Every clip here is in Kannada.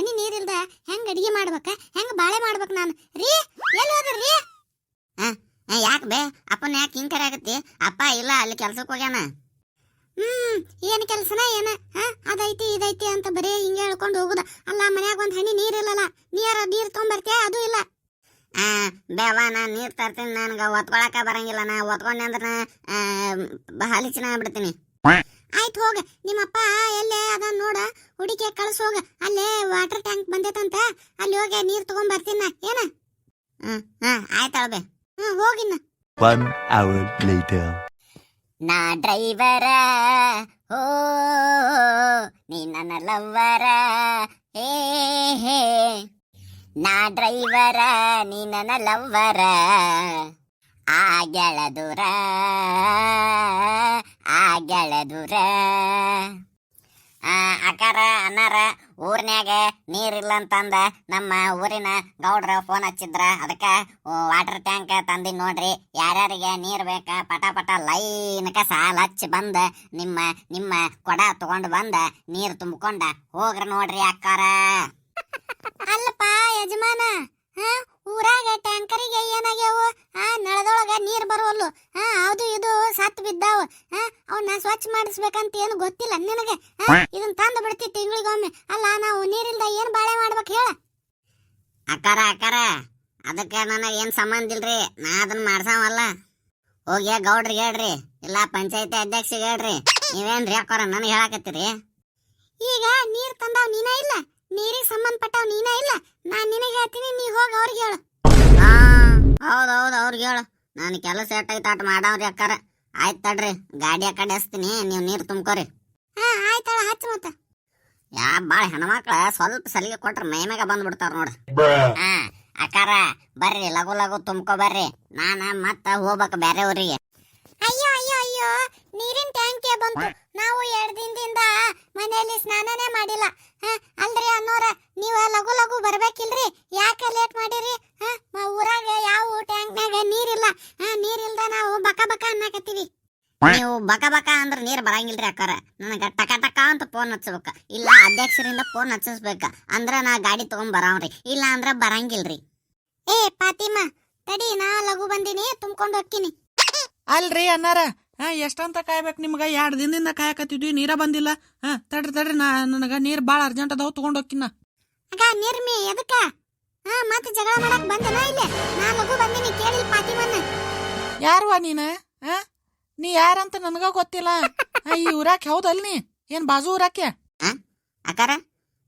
ಹನಿ ನೀರಿಲ್ದ ಹೆಂಗ್ ಅಡಿಗೆ ಮಾಡ್ಬೇಕ? ಹೆಂಗ್ ಬಾಳೆ ಮಾಡ್ಬೇಕ ನಾನು? ರೀ ಎಲ್ಲಿ ಹೋದ್ರಿ ಯಾಕೆ ಬೇ? ಅಪ್ಪನ ಯಾಕೆ ಹಿಂಗ್ ಕರೆ ಆಗತ್ತಿ? ಅಪ್ಪ ಇಲ್ಲ, ಅಲ್ಲಿ ಕೆಲ್ಸಕ್ಕೆ ಹೋಗ್ಯಾನ. ಹ್ಮ್, ಏನ್ ಕೆಲ್ಸನ ಏನ? ಅದೈತಿ, ಇದೈತಿ ಅಂತ ಬರೀ ಹಿಂಗೆ ಹೇಳ್ಕೊಂಡು ಹೋಗುದ. ಅಲ್ಲ, ಮನ್ಯಾಗ ಒಂದ್ ಹನಿ ನೀರಿಲ್ಲಲ್ಲ ನೀರ ನೀರ್ ತೊಗೊಂಬರ್ತೀಯ ಅದು ಇಲ್ಲ. ಆ ಬೇವ ನಾ ನೀರು ತರ್ತೀನಿ, ನನ್ಗ ಒತ್ಕೊಳಕ ಬರಂಗಿಲ್ಲ. ನಾ ಒತ್ಕೊಂಡೆ ಅಂದ್ರ ಹಾಲಿಚಿನ ಬಿಡ್ತೀನಿ ಆಯ್ತು ಹೋಗ ನಿಮ್ಮಪ್ಪ ಎಲ್ಲೇ ಅದ ನೋಡ ಹುಡುಗಿ ಕಳ್ಸ ಹೋಗ. ಅಲ್ಲೇ ವಾಟರ್ ಟ್ಯಾಂಕ್ ಬಂದೈತಂತ ಅಲ್ಲಿ ಹೋಗಿ ನೀರ್ ತಗೊಂಡ್ ಬರ್ತೀನ ಏನ? ಹ್ಮ್ ಹ್ಮ್ ಆಯ್ತಳ ಬೇ ಹ್ಮ್ ಹೋಗಿನ್ನ One hour later. ನಾ ಡ್ರೈವರ ಓ ನೀ ನನ್ನ ಲವ್ವರ ಹೇ ಹೇ. ನಾ ಡ್ರೈವರ ನೀ ನನ್ನ ಲವ್ವರ. ಆ ಗೆಳದುರ ಆ ಗೆಳದುರ ಅಕಾರ ಅನ್ನಾರ, ಊರ್ನ್ಯಾಗ ನೀರಿಲ್ಲ ಅಂತಂದ ನಮ್ಮ ಊರಿನ ಗೌಡ್ರ ಫೋನ್ ಹಚ್ಚಿದ್ರ. ಅದಕ್ಕ ವಾಟರ್ ಟ್ಯಾಂಕ್ ತಂದಿ ನೋಡ್ರಿ. ಯಾರ್ಯಾರಿಗೆ ನೀರ್ ಬೇಕ ಪಟ ಪಟ ಲೈನ್ಕ ಸಾಲ ಹಚ್ಚಿ ಬಂದ, ನಿಮ್ಮ ನಿಮ್ಮ ಕೊಡ ತಗೊಂಡು ಬಂದ, ನೀರ್ ತುಂಬಿಕೊಂಡ ಹೋಗ್ರ ನೋಡ್ರಿ ಅಕ್ಕಾರ. ಅಲ್ಲಪ್ಪ ಸ್ವಚ್ಛ ಮಾಡಿಸ್ಬೇಕಂತ ಏನು ಗೊತ್ತಿಲ್ಲ ನಿನಗೆ? ಇದನ್ನ ತಂದು ಬಿಡ್ತಿ ತಿಂಗಳಿಗೊಮ್ಮೆ. ಅಲ್ಲ ನಾವು ನೀರಿಲ್ದ ಏನ್ ಬಾಳೆ ಮಾಡ್ಬೇಕು ಹೇಳ? ಅಕ್ಕಾರ ಅಕ್ಕಾರ ಅದಕ್ಕೆ ನನಗೆ ಏನ್ ಸಂಬಂಧ ಇಲ್ರಿ? ನಾ ಅದನ್ನ ಮಾಡ್ಸಾವಲ್ಲ. ಹೋಗಿ ಗೌಡ್ರಿಗೆ ಹೇಳ್ರಿ. ಇಲ್ಲ ಪಂಚಾಯತಿ ಅಧ್ಯಕ್ಷರಿಗೆ ಹೇಳ್ರಿ. ನೀವೇನ್ರಿ ಅಕ್ಕಾರ ನನಗೆ ಹೇಳಕತ್ತೀರಿ? ಈಗ ನೀರ್ ತಂದಾವ್ ನೀನ ಇಲ್ಲ? ನೀರಿಗೆ ಸಂಬಂಧಪಟ್ಟವ್ ನೀನ ಇಲ್ಲ? ನಾನ್ ನಿನಗೆ ಹೇಳ್ತೀನಿ ನೀ ಹೋಗಿ ಅವ್ರಿಗೆ ಹೇಳು. ಹಾ ಹೌದ್ ಹೌದ್ ಅವ್ರಿಗೆ ಹೇಳು. ನಾನು ಕೆಲಸ ಎಟ್ಟಾಗಿ ಆಟ ಮಾಡವ್ರಿ ಅಕ್ಕಾರ. ಆಯ್ತು ತಡ್ರಿ ಗಾಡಿ ಆ ಕಡೆ ಹಚ್ತೀನಿ ನೀವು ನೀರು ತುಂಬ್ಕೋರಿ. ಹಾ ಆಯ್ತು ಹಚ್ಚ ಮತ್ತ. ಯಾ ಬಾಳ ಹೆಣ್ಮಕ್ಳ ಸ್ವಲ್ಪ ಸಲಿಗೆ ಕೊಟ್ರ ಮೈ ಮ್ಯಾಗ ಬಂದ್ಬಿಡ್ತಾರ ನೋಡ್ರಿ ಹಾ ಅಕ್ಕಾರ ಬರ್ರಿ ಲಗು ಲಗು ತುಂಬ್ಕೊ ಬರ್ರಿ. ನಾನ ಮತ್ತ ಹೋಗ್ಬೇಕು ಬೇರೆ ಊರಿಗೆ. ಅಯ್ಯೋ ನೀರಿನ ಟ್ಯಾಂಕೇ ಬಂತು. ನಾವು ಎರಡು ದಿನದಿಂದ ಮನೆಯಲ್ಲಿ ಸ್ನಾನನೇ ಮಾಡಿಲ್ಲ. ಹ, ಅಲ್ರಿ ಅನ್ನೋರ ನೀವ ಲಘು ಲಗು ಬರ್ಬೇಕಿಲ್ರಿ? ಯಾಕೆ ಲೇಟ್ ಮಾಡಿರಿ? ಹ, ಮ- ಊರಾಗ ಯಾವ ಟ್ಯಾಂಕ್ನಾಗ ನೀರಿಲ್ಲ? ಹ, ನೀರಿಲ್ದ ನಾವು ಬಕ ಬಕ ಅನ್ನಕತ್ತೀವಿ. ನೀವು ಬಕ ಬಕ ಅಂದ್ರೆ ನೀರ್ ಬರಂಗಿಲ್ರಿ ಅಕ್ಕಾರ. ನನಗ ಟಕ ಟಕ ಅಂತ ಫೋನ್ ಹಚ್ಚಬೇಕ ಇಲ್ಲ ಅಧ್ಯಕ್ಷರಿಂದ ಫೋನ್ ಹಚ್ಚಿಸ್ಬೇಕ ಅಂದ್ರ ನಾ ಗಾಡಿ ತಗೊಂಡ್ ಬರಾವ್ರಿ. ಇಲ್ಲ ಅಂದ್ರ ಬರಂಗಿಲ್ರಿ. ಏ ಪಾತಿಮಾ ತಡಿ ನಾ ಲಘು ಬಂದಿನಿ ತುಂಬ್ಕೊಂಡು ಹೋಗ್ತೀನಿ. ಅಲ್ರಿ ಅನ್ನಾರ ಹಾ ಎಷ್ಟಂತ ಕಾಯ್ಬೇಕು ನಿಮ್ಗೆ? ಎರಡು ದಿನದಿಂದ ಕಾಯಕತ್ತಿದ್ವಿ ನೀರ ಬಂದಿಲ್ಲ. ಹಾ ತಡ್ರಿ ತಡ್ರಿ ನಾ ನನಗ ನೀರ್ ಬಾಳ ಅರ್ಜೆಂಟ್ ಅದಾವ ತಗೊಂಡ್ ಹೋಗ್ಕಿನ ಅಗ ನಿರ್ಮಿ ಎದಕ್ಕ? ಹಾ ಮತ್ತೆ ಜಗಳ ಮಾಡಕ್ ಬಂದನ ಇಲ್ಲ? ನಾ ಲಗು ಬಂದಿನಿ ಕೇಳಿಲ್ ಪಾತಿಮನ್ನ. ಯಾರವ್ವ ನೀನ? ಹಾ ನೀ ಯಾರಂತ ನನಗ ಗೊತ್ತಿಲ್ಲ. ಅಯ್ಯ ಈ ಊರಾಕ್ ಹೌದಲ್ ನೀ? ಏನ್ ಬಾಜು ಊರಾಕೆ? ಅಕ್ಕಾರ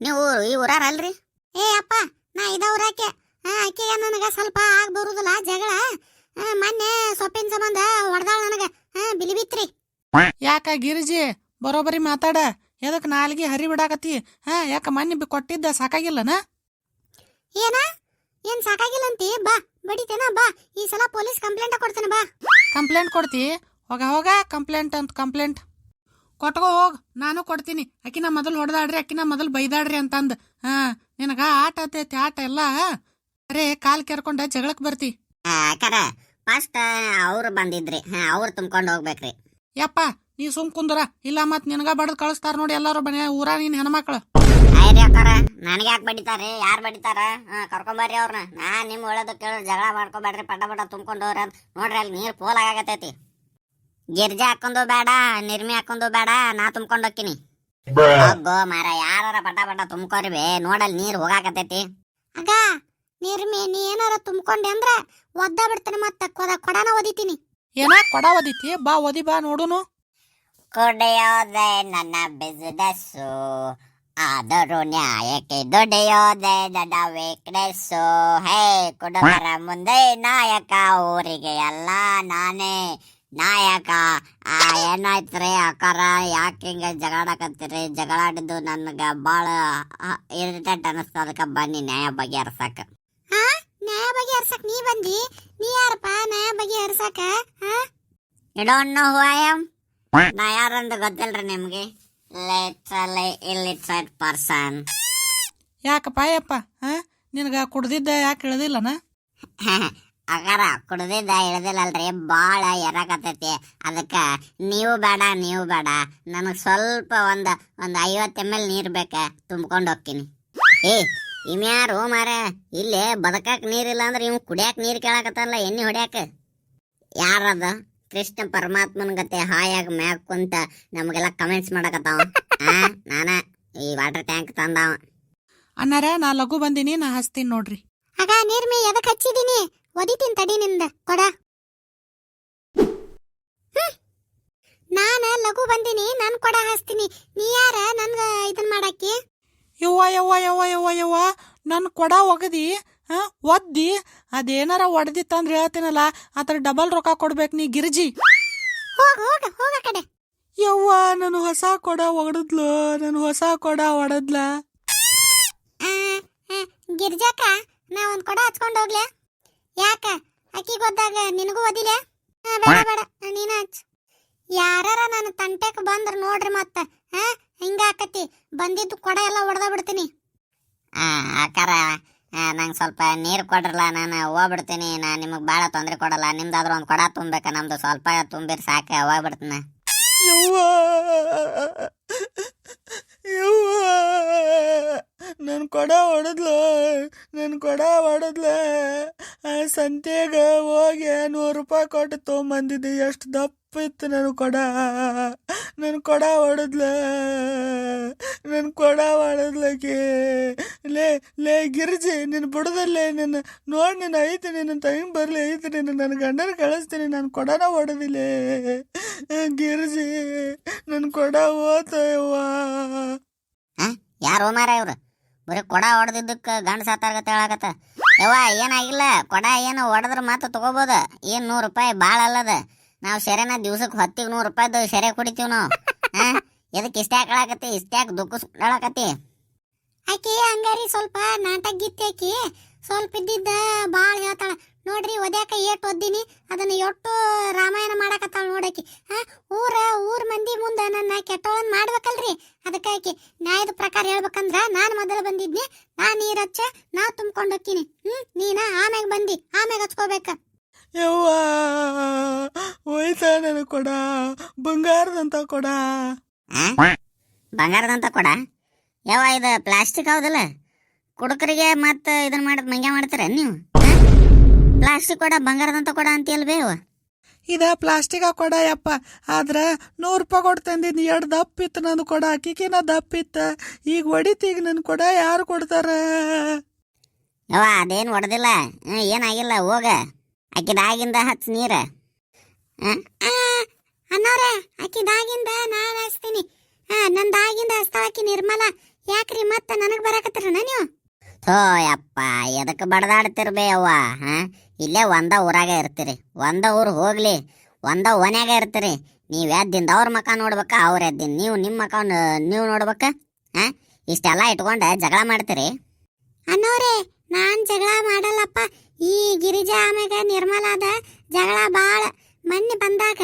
ನೀವು ಈ ಊರಾರ ಅಲ್ರಿ? ಏ ಅಪ್ಪ ನಾ ಇದವ್ರಾಕೆ ಆಕೆಗೆ ನನಗ ಸ್ವಲ್ಪ ಆಗ್ ಬರುದಿಲ್ಲ ಜಗಳ. ಆ, ಮೊನ್ನೆ ಸೊಪ್ಪಿನ ಸಂಬಂಧ ಹೊಡೆದಾಳ ನನಗ. ಹಾ ಬಿಲಿ ಬಿತ್ರಿ. ಯಾಕ ಗಿರಿಜಿ? ಬರೋಬರಿ ಮಾತಾಡ. ಎದಕ್ ನಾಲ್ಗಿ ಹರಿ ಬಿಡಾಕತಿ ಹಾ ಯಾಕ ಮನ್ನಿ ಬಿ ಕೊಟ್ಟಿದ್ದ ಸಾಕಾಗಿಲ್ಲನ? ಏನ? ಏನ್ ಸಾಕಾಗಿಲ್ಲಂತಿ? ಬಾ ಬಡಿತೇನ ಬಾ. ಈ ಸಲ ಪೊಲೀಸ್ ಕಂಪ್ಲೇಂಟ್ ಕೊಡ್ತೇನೆ ಬಾ. ಕಂಪ್ಲೇಂಟ್ ಕೊಡ್ತಿ? ಹೋಗ ಹೋಗ ಕಂಪ್ಲೇಂಟ್ ಅಂತ ಕಂಪ್ಲೇಂಟ್. ಕೊಟ್ಕೋ ಹೋಗ್. ನಾನು ಕೊಡ್ತೀನಿ. ಅಕ್ಕಿನ ಮೊದಲು ಹೊಡೆದಾಡ್ರಿ ಅಕ್ಕಿನ ಮೊದಲು ಬೈದಾಡ್ರಿ ಅಂತಂದ್. ಹಾ ನಿನಗ ಆಟ ಆತೈತಿ ಆಟ ಎಲ್ಲ. ಅರೇ ಕಾಲ್ ಕೆರ್ಕೊಂಡ ಜಗಳಕ್ ಬರ್ತಿ. ಆ, ಅಕ್ಕಾರ ಫಸ್ಟ್ ಅವ್ರು ಬಂದಿದ್ರಿ. ಹಾ ಅವ್ರು ತುಂಬ್ಕೊಂಡು ಹೋಗ್ಬೇಕ್ರಿ. ಯಪ್ಪ ನೀ ಸುಮ್ ಕುಂದ್ರ. ಇಲ್ಲ ಮತ್ ನಿನಗ ಬಡದ್ ಕಳಿಸ್ತಾರ ನೋಡಿ ಎಲ್ಲಾರು ಬನ್ನಿ ಊರ ನೀನ್ ಹೆಣ್ಮಕ್ಳು. ಅಕ್ಕಾರ ನನಗೆ ಯಾಕೆ ಬಡಿತಾರೆ? ಯಾರು ಬಡಿತಾರ? ಹಾ ಕರ್ಕೊಂಬರ್ರಿ ಅವ್ರನ್ನ ನಾ ನಿಮ್ ಒಳ್ಳೇದು ಕೇಳಿ ಜಗಳ ಮಾಡ್ಕೊಬೇಡ್ರಿ. ಪಟ ಪಟ ತುಂಬ್ಕೊಂಡು ಹೋಗ್ರಿ ಅಂತ. ನೋಡ್ರಿ ಅಲ್ಲಿ ನೀರು ಪೋಲ್ ಆಗತೈತಿ ಗಿರ್ಜಾ ಹಾಕೊಂಡು ಬೇಡ ನಿರ್ಮಿ ಹಾಕೊಂಡು ಬೇಡ ನಾ ತುಂಬ್ಕೊಂಡು ಹೋಗ್ತೀನಿ. ಅಬ್ಬೋ ಮಾರ ಯಾರ ಪಟ ಪಟ ತುಂಬ್ಕೋರಿ ಬೇ. ನೋಡಲ್ಲಿ ನೀರು ಹೋಗಾಕತೈತಿ ಅಗ ನಿರ್ಮಿ ನೀ ಏನಾರ ತುಂಬ್ಕೊಂಡೆ ಅಂದ್ರ ಒದ್ದ ಬಿಡ್ತೇನೆ ಮತ್ತ ಕೊಡ ಕೊಡನ ಒದಿತೀನಿ ಏನ ಕೊಡ ಒದಿತಿ ಬಾ ಓದಿ ಬಾ ನೋಡುನು. ಕೊಡೆಯೋದೆ ನನ್ನ ಬಿಸ್ನೆಸ್ಸು ಆದರೂ ನ್ಯಾಯಕ್ಕೆ ದುಡಿಯೋದೆ ನನ್ನ ವೀಕ್ನೆಸ್ಸು ಹೇ ಕುಡುಬರ ಮುಂದೆ ನಾಯಕ ಊರಿಗೆ ಎಲ್ಲ ನಾನೇ ನಾಯಕ. ಆ ಏನಾಯ್ತ್ರಿ ಅಕರಾ ಯಾಕೆ ಹಿಂಗೆ ಜಗಳಾಡಕತ್ತೀರಿ? ಜಗಳಾಡಿದ್ದು ನನಗೆ ಭಾಳ ಇರಿಟೇಟ್ ಅನ್ನಿಸ್ತದಕ್ಕೆ ಅದಕ್ಕೆ ಬನ್ನಿ ನ್ಯಾಯ ಬಗೆಹರ್ಸಕ್ಕೆ ಹಾ ನ್ಯಾಯ ಬಗೆಹರ್ಸಕ್ ನೀ ಬಂದಿ ನೀ ಯಾರಪ್ಪ ನ್ಯಾಯ ಬಗೆಹರ್ಸಕ ಹಾ you don't know who I am ನಾ ಯಾರಂತ ಗೊತ್ತಿಲ್ರಿ ನಿಮ್ಗೆ ಲಿಟ್ರಲಿ ಇಲ್ಲಿಟ್ರೇಟ್ ಪರ್ಸನ್ ಯಾಕಪ್ಪ ಯಪ್ಪ ಹಾ? ನಿನಗ ಕುಡ್ದಿದ್ದ ಯಾಕೆ ಇಳ್ದಿಲ್ಲನ ಅಗಾರ ಕುಡ್ದಿದ್ದ ಇಳ್ದಿಲ್ಲಲ್ರಿ ಬಾಳ ಎರಾಕತ್ತೈತಿ. ಅದಕ್ಕ ನೀವು ಬೇಡ ನೀವು ಬೇಡ. ನನಗ್ ಸ್ವಲ್ಪ ಒಂದ್ ಒಂದ್ ಐವತ್ತು ಎಂ ಎಲ್ ನೀರ್ ಬೇಕ ತುಂಬ್ಕೊಂಡು ಹೋಗ್ತೀನಿ. ಏ ಇಮ್ಯಾರು ಮಾರ ಇಲ್ಲೇ ಬದಕಾಕ್ ನೀರಿಲ್ಲ ಅಂದ್ರೆ ಇವ್ ಕುಡಿಯಾಕ ನೀರ್ ಕೇಳಾಕತ್ತಲ್ಲ ಎಣ್ಣೆ ಹೊಡ್ಯಾಕ? ಯಾರದ? ಕೃಷ್ಣ ಪರಮಾತ್ಮನ ಗತೆ ಹಾಯಾಗ ಮ್ಯಾಕ್ ಕುಂತ ನಮಗೆಲ್ಲ ಕಮೆಂಟ್ಸ್ ಮಾಡಕತ್ತಾವ. ಆ ನಾನ ಈ ವಾಟರ್ ಟ್ಯಾಂಕ್ ತಂದಾವ. ಅನ್ನಾರ ನಾ ಲಘು ಬಂದಿನಿ ನಾ ಹಚ್ತೀನಿ ನೋಡ್ರಿ. ಆಗ ನೀರ್ಮಿ ಎದಕ್ ಹಚ್ಚಿದೀನಿ? ಒದಿತೀನಿ ತಡಿ ನಿಂದ ಕೊಡ. ನಾನ ಲಘು ಬಂದಿನಿ ನನ್ ಕೊಡ ಹಾಸ್ತೀನಿ ನೀ ಯಾರ? ನನ್ಗ ಯವ್ವ ಯವ್ವ ಯವ್ವ ಯವ್ವ ಯವ್ವ ನನ್ನ ಕೊಡ ಒಗದಿ ಹಾಂ ಒದ್ದಿ ಅದೇನಾರ ಒಡೆದಿತ್ತಂದ್ರೆ ಹೇಳ್ತೀನಲ್ಲ ಅದ್ರ ಡಬಲ್ ರೊಕ್ಕ ಕೊಡ್ಬೇಕು ನೀ ಗಿರ್ಜಿ. ಆ ಕಡೆ. ಯವ್ವ ನಾನು ಹೊಸ ಕೊಡ ಒಡದ್ಲು ನಾನು ಹೊಸ ಕೊಡ ಒಡದ್ಲ. ಆ, ಆ, ಗಿರ್ಜಾಕ ನಾ ಒಂದ್ ಕೊಡ ಹಚ್ಕೊಂಡು ಹೋಗ್ಲೆ. ಯಾಕ ಅಕ್ಕಿ ಗೊತ್ತಾಗ ನಿನಗೂ ಓದಿಲೆ ಆ, ಬೇಡ ಬೇಡ ನೀನ ಹಚ್. ಯಾರ ನನ್ನ ತಂಟೆಕ್ ಬಂದ್ರ ನೋಡ್ರಿ ಮತ್ತ. ಹಾ ಹಿಂಗ ಆಕತಿ. ಬಂದಿದ್ದು ಕೊಡ ಎಲ್ಲ ಒಡ್ದ ಬಿಡ್ತೀನಿ. ಆಕಾರ ನಂಗೆ ಸ್ವಲ್ಪ ನೀರು ಕೊಡ್ರಲ್ಲ ನಾನು ಹೋಗ್ಬಿಡ್ತೀನಿ. ನಾನು ನಿಮಗೆ ಭಾಳ ತೊಂದರೆ ಕೊಡಲ್ಲ. ನಿಮ್ದಾದ್ರೂ ಒಂದು ಕೊಡ ತುಂಬಬೇಕು ನಮ್ದು ಸ್ವಲ್ಪ ತುಂಬಿರ್ ಸಾಕೆ ಹೋಗ್ಬಿಡ್ತೀನಿ. ನನ್ನ ಕೊಡ ಹೊಡೆದ್ಲು ನನ್ನ ಕೊಡ ಹೊಡೆದ್ಲ. ಆ ಸಂತ್ಯಾಗ ಹೋಗಿ ನೂರು ರೂಪಾಯಿ ಕೊಟ್ಟು ತೊಗೊಂಬಂದಿದ್ದೆ. ಎಷ್ಟು ದಪ್ಪ ಇತ್ತು ನನ್ನ ಕೊಡ. ನನ್ನ ಕೊಡ ಹೊಡೆದ್ಲ. ನನ್ನ ಕೊಡ ಹೊಡೆದ್ಲಕ್ಕೆ ಲೇ ಲೇ ಗಿರಿಜಿ, ನಿನ್ನ ಬುಡದಲ್ಲೇ ನಿನ್ನ ನೋಡಿ, ನಿನ್ನ ಐತಿ ನಿನ್ನ ತಂಗಿ ಬರಲಿ ಐತಿ ನಿನ್ನ ನನ್ನ ಗಂಡನ ಕಳಿಸ್ತೀನಿ, ನಾನು ಕೊಡನ ಹೊಡೆದಿಲ್ಲ ಗಿರಿಜಿ ನನ್ನ ಕೊಡ ಓತಯ್ಯವ್ವ ಯಾರು ಮಾರ ಇವ್ರು? ಬರೀ ಕೊಡ ಹೊಡೆದಿದ್ದಕ್ಕೆ ಗಂಡ ಸಾತಾರ್ಗತ್ತೆ ಹೇಳಕತ್ತ. ಯವ್ವ, ಏನಾಗಿಲ್ಲ, ಕೊಡ ಏನು ಹೊಡೆದ್ರೆ ಮಾತ್ರ ತಗೋಬೋದು. ಏನು ನೂರು ರೂಪಾಯಿ ಭಾಳ ಅಲ್ಲದ. ನಾವು ಸೆರೆನ ದಿವಸಕ್ಕೆ ಹೊತ್ತಿಗೆ ನೂರು ರೂಪಾಯ್ದು ಸೆರೆ ಕುಡಿತೀವಿ ನಾವು. ಹಾಂ? ಎದಕ್ಕೆ ಇಷ್ಟ್ಯಾಕೆ ಇಷ್ಟ ಇಷ್ಟ್ಯಾಕೆ ದುಃಖ ಆಕಿ ಹಂಗಾರಿ ಸ್ವಲ್ಪ ನಾಟಕ ಗೀತೆ ಆಕಿ ಸ್ವಲ್ಪ ಇದ್ದಿದ್ದ ಭಾಳ ಹೇಳ್ತಾಳ. ನೋಡ್ರಿ ಒದ್ಯಾಕ ಏಟ್ ಒದ್ದೀನಿ ಅದನ್ನ ಎಟ್ಟು ರಾಮಾಯಣ ಮಾಡಾಕತ್ತಾಳ ನೋಡಕಿ. ಹಾ ಊರ ಊರ್ ಮಂದಿ ಮುಂದ ನನ್ನ ಕೆಟ್ಟವಳನ್ ಮಾಡ್ಬೇಕಲ್ರಿ. ಅದಕ್ಕಾಕಿ ಆಕಿ ನ್ಯಾಯದ ಪ್ರಕಾರ ಹೇಳ್ಬೇಕಂದ್ರ ನಾನು ಮೊದಲು ಬಂದಿದ್ನಿ ನಾ ನೀರ್ ಹಚ್ಚ ನಾ ತುಂಬ್ಕೊಂಡ್ ಹೋಗ್ತೀನಿ ಹ್ಮ್ ನೀನ ಆಮ್ಯಾಗ ಬಂದಿ ಆಮ್ಯಾಗ ಹಚ್ಕೋಬೇಕ. ಯವ್ವ ಕೊಡ ಬಂಗಾರದಂತ ಕೊಡ? ಬಂಗಾರದಂತ ಕೊಡ? ಯಾವ ಇದು ಪ್ಲಾಸ್ಟಿಕ್ ಹೌದಲ್ಲ? ಕುಡುಕರಿಗೆ ಮತ್ತೆ ಇದನ್ನ ಮಾಡಿದ ಮಂಗ್ಯ ಮಾಡ್ತೀರ ನೀವು? ಪ್ಲಾಸ್ಟಿಕ್ ಕೊಡ ಬಂಗಾರದಂತ ಕೊಡ ಅಂತೀಯಲ್ ಬೇವ ಇದ ಪ್ಲಾಸ್ಟಿಕ್ ಕೊಡ ಯಪ್ಪ ಆದ್ರೆ ನೂರು ರೂಪಾಯಿ ಕೊಟ್ಟು ತಂದಿದ್ದು ಎರಡು ದಪ್ಪ ಇತ್ತು ನನ್ನ ಕೊಡ ಅಕ್ಕಿಕಿನ ದಪ್ಪ ಇತ್ತ ಈಗ ಹೊಡಿತೀಗ ನನ್ನ ಕೊಡ ಯಾರು ಕೊಡ್ತಾರ? ಯವ್ವ ಅದೇನು ಹೊಡೆದಿಲ್ಲ ಏನಾಗಿಲ್ಲ ಹೋಗ. ಆಕಿದಾಗಿಂದ ಹತ್ತು ನೀರ. ಅನ್ನೋರೆ ಅಕ್ಕಿದಾಗಿಂದ ನಾನು ನಾನ್ ಹಚ್ತೀನಿ. ಹಾ ನನ್ ದಾಗಿಂದ ಹಚ್ತಾಳ ಆಕಿ ನಿರ್ಮಲ. ಯಾಕ್ರಿ ಮತ್ತೆ ನನಗ್ ಬರಾಕತ್ತೀರನ ನೀವು? ಥೋ ಯಪ್ಪ ಎದಕ್ಕೆ ಬಡದಾಡ್ತಿರ್ಬೇ ಅವ್ವ ಹಾ? ಇಲ್ಲೇ ಒಂದ ಊರಾಗ ಇರ್ತೀರಿ. ಒಂದ ಊರು ಹೋಗ್ಲಿ ಒಂದ ಓನ್ಯಾಗ ಇರ್ತೀರಿ. ನೀವು ಎದ್ದಿಂದ ಅವ್ರ ಮಕ ನೋಡ್ಬೇಕ ಅವ್ರ ಎದ್ದಿನ ನೀವು ನಿಮ್ಮ ಮಕ ನೀವು ನೋಡ್ಬೇಕ ಹಾ? ಇಷ್ಟೆಲ್ಲ ಇಟ್ಕೊಂಡ ಜಗಳ ಮಾಡ್ತೀರಿ? ಅನ್ನೋರೇ ನಾನು ಜಗಳ ಮಾಡಲ್ಲಪ್ಪ ಈ ಗಿರಿಜಾ ಆಮ್ಯಾಗ ನಿರ್ಮಲಾದ ಜಗಳ ಬಾಳ ಮೊನ್ನೆ ಬಂದಾಗ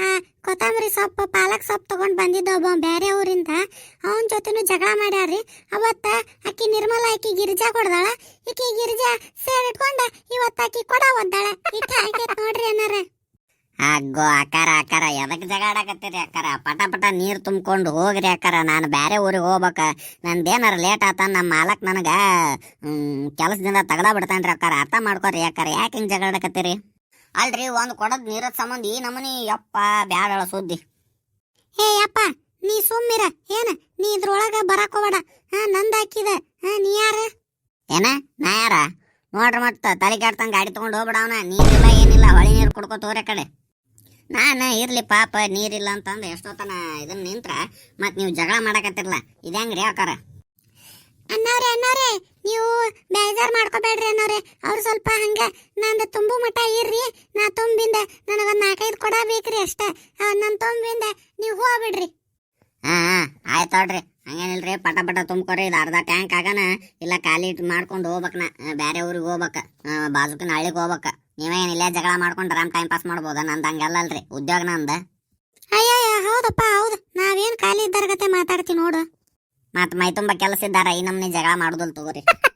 ಆ ಕೊತ್ತಂಬರಿ ಸೊಪ್ಪು ಪಾಲಕ್ ಸೊಪ್ಪು ತಗೊಂಡ್ ಬಂದಿದ್ದ ಒಬ್ಬ ಬೇರೆ ಊರಿಂದ ಅವನ್ ಜೊತೆನು ಜಗಳ ಮಾಡ್ಯಾರ್ರಿ ಅವತ್ತ ಆಕಿ ನಿರ್ಮಲ ಆಕಿ ಗಿರಿಜಾ ಕೊಡ್ದಾಳ ಈಕಿ ಗಿರಿಜಾ ಸೇಡ್ ಇಟ್ಕೊಂಡ ಇವತ್ತ ಆಕಿ ಕೊಡ ಒದ್ದಾಳ ಇಟ್ಟ ಆಗೈತ್ ನೋಡ್ರಿ ಅನ್ನಾರ ಅಗ್ಗೋ ಅಕ್ಕಾರ ಅಕ್ಕಾರ ಎದಕ್ಕೆ ಜಗಾಡಕತ್ತೀರಿ ಅಕ್ಕಾರ? ಪಟ ಪಟ ನೀರು ತುಂಬ್ಕೊಂಡು ಹೋಗ್ರಿ ಅಕ್ಕಾರ. ನಾನು ಬೇರೆ ಊರಿಗೆ ಹೋಗ್ಬೇಕ. ನಂದೇನಾರ ಲೇಟ್ ಆತ ನಮ್ಮ ಮಾಲಕ್ ನನಗ ಕೆಲಸದಿಂದ ತಗದ ಬಿಡ್ತಾನ್ರಿ ಅಕ್ಕಾರ. ಅರ್ಥ ಮಾಡ್ಕೊರಿ ಅಕ್ಕಾರ. ಯಾಕೆ ಹಿಂಗೆ ಜಗಾಡಕತ್ತೀರಿ ಅಲ್ರಿ ಒಂದು ಕೊಡದ್ ನೀರದ ಸಂಬಂಧ ಈ ನಮನಿ ಯಪ್ಪ ಬ್ಯಾಡಳ ಸುದ್ದಿ. ಏ ಯಪ್ಪ ನೀ ಸುಮ್ಮಿರ ಏನ? ನೀ ಇದ್ರೊಳಗ ಬರಾಕ್ ಹೋಗ್ಬೇಡ. ಹಾ ನಂದ್ ಹಾಕಿದ. ಹಾ ನೀ ಯಾರ? ಏನ? ನಾ ಯಾರ? ನೋಡ್ರಿ ಮತ್ತ ತಲೆ ಕೆಡ್ತಂಗ ಗಾಡಿ ತಗೊಂಡು ಹೋಗ್ಬಿಡವನ ನೀರಿಲ್ಲ ಏನಿಲ್ಲ ಹೊಳಿ ನೀರು ಕುಡ್ಕೊ ತೋರೆ ಕಡೆ ನಾನು ಇರ್ಲಿ ಪಾಪ ನೀರಿಲ್ಲ ಅಂತಂದು ಎಷ್ಟೊತ್ತನ ಇದನ್ನ ನಿಂತ್ರ ಮತ್ ನೀವು ಜಗಳ ಮಾಡಕತ್ತಿರಲ್ಲ ಇದಂಗ್ರಿ ಅಕ್ಕಾರ ಅನ್ನೋರೆ ಅನ್ನೋರೆ ನೀವು ಬೇಜಾರ್ ಮಾಡ್ಕೋಬೇಡ್ರಿ ಅನ್ನೋರೆ ಅವ್ರು ಸ್ವಲ್ಪ ಹಂಗ ನಂದು ತುಂಬು ಮಠ ಇರ್ರಿ ನಾ ತುಂಬಿಂದ ನನಗೊಂದ್ ನಾಲ್ಕೈದು ಕೊಡ ಬೇಕ್ರಿ ಅಷ್ಟೇ. ನನ್ ತುಂಬಿಂದ ನೀವು ಹೋಗ್ಬಿಡ್ರಿ ಹಾಂ ಹಾ ಆಯ್ತು ನೋಡ್ರಿ ಹಂಗೇನಿಲ್ರಿ ಪಟ ಪಟ ತುಂಬ್ಕೊರಿ ಇದು ಅರ್ಧ ಟ್ಯಾಂಕ್ ಆಗನ ಇಲ್ಲ ಖಾಲಿ ಇಟ್ಟು ಮಾಡ್ಕೊಂಡು ಹೋಗ್ಬೇಕ್ ನಾ ಬೇರೆ ಬ್ಯಾರೆ ಊರಿಗೆ ಹೋಗ್ಬೇಕ ಬಾಜುಕಿನ ಹಳ್ಳಿಗೆ ಹೋಗ್ಬೇಕ. ನೀವೇನ್ ಇಲ್ಲೇ ಜಗಳ ಮಾಡ್ಕೊಂಡು ಆರಾಮ್ ಟೈಮ್ ಪಾಸ್ ಮಾಡ್ಬೋದ? ನಂದು ಹಂಗಲ್ಲಲ್ರಿ ಉದ್ಯೋಗ ನಂದ? ಅಯ್ಯಯ್ಯ ಹೌದಪ್ಪ ಹೌದು. ನಾವೇನ್ ಖಾಲಿ ಇದ್ದಾರ ಗತೆ ಮಾತಾಡ್ತೀವಿ ನೋಡು. ಮತ್ ಮೈ ತುಂಬಾ ಕೆಲಸ ಇದ್ದಾರ ಈ ನಮ್ನಿ ಜಗಳ ಮಾಡುದಲ್ ತಗೋರಿ.